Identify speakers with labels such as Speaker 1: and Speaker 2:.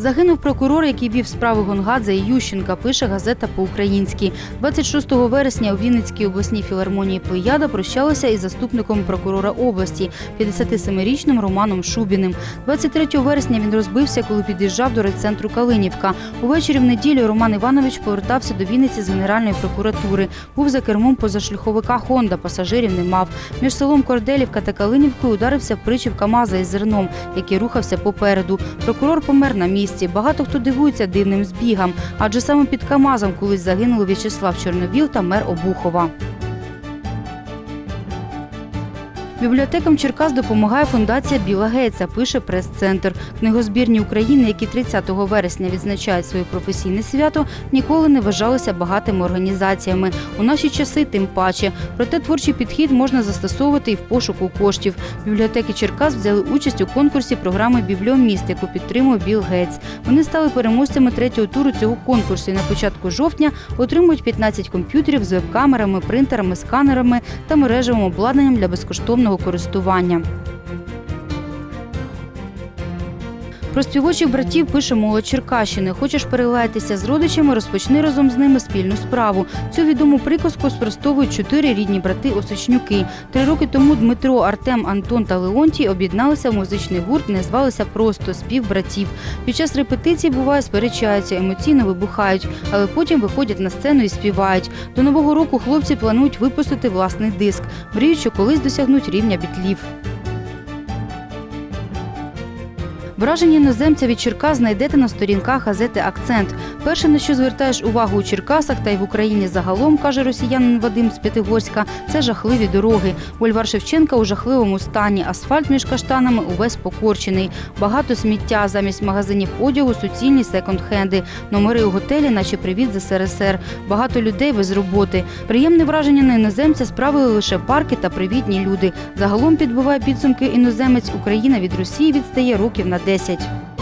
Speaker 1: Загинув прокурор, який вів справи Гонгадзе і Ющенка, пише газета по-українськи. 26 вересня у Вінницькій обласній філармонії Плеяда прощалася із заступником прокурора області, 57-річним Романом Шубіним. 23 вересня він розбився, коли під'їжджав до райцентру Калинівка. Увечері в неділю Роман Іванович повертався до Вінниці з Генеральної прокуратури. Був за кермом позашляховика Хонда, пасажирів не мав. Між селом Корделівка та Калинівкою ударився в причіп КАМАЗа із зерном, який рухався попереду. Прокурор помер на місці. Багато хто дивується дивним збігам, адже саме під КАМАЗом колись загинули В'ячеслав Чорновіл та мер Обухова. Бібліотекам Черкас допомагає фундація Біла Гейтса, пише прес-центр. Книгозбірні України, які 30 вересня відзначають своє професійне свято, ніколи не вважалися багатими організаціями. У наші часи тим паче. Проте творчий підхід можна застосовувати і в пошуку коштів. Бібліотеки Черкас взяли участь у конкурсі програми Бібліоміст, яку підтримує Біл Гейтс. Вони стали переможцями третього туру цього конкурсу і на початку жовтня отримують 15 комп'ютерів з веб-камерами, принтерами, сканерами та мережевим обладнанням для безкоштовного користування. Про співочих братів пише молодь Черкащини. Хочеш перелаятися з родичами, розпочни разом з ними спільну справу. Цю відому приказку спростовують чотири рідні брати Осочнюки. Три роки тому Дмитро, Артем, Антон та Леонтій об'єдналися в музичний гурт, не звалися просто спів братів. Під час репетицій буває сперечаються, емоційно вибухають, але потім виходять на сцену і співають. До нового року хлопці планують випустити власний диск. Мріють, що колись досягнуть рівня бітлів. Враження іноземця від Черкас знайдете на сторінках газети Акцент. Перше, на що звертаєш увагу у Черкасах та й в Україні загалом, каже росіянин Вадим з П'ятигорська, це жахливі дороги. Бульвар Шевченка у жахливому стані. Асфальт між каштанами увесь покорчений. Багато сміття замість магазинів одягу, суцільні секонд-хенди. Номери у готелі, наче привіт з СРСР. Багато людей без роботи. Приємне враження на іноземця справили лише парки та привітні люди. Загалом підбиває підсумки іноземець. Україна від Росії відстає років на 10.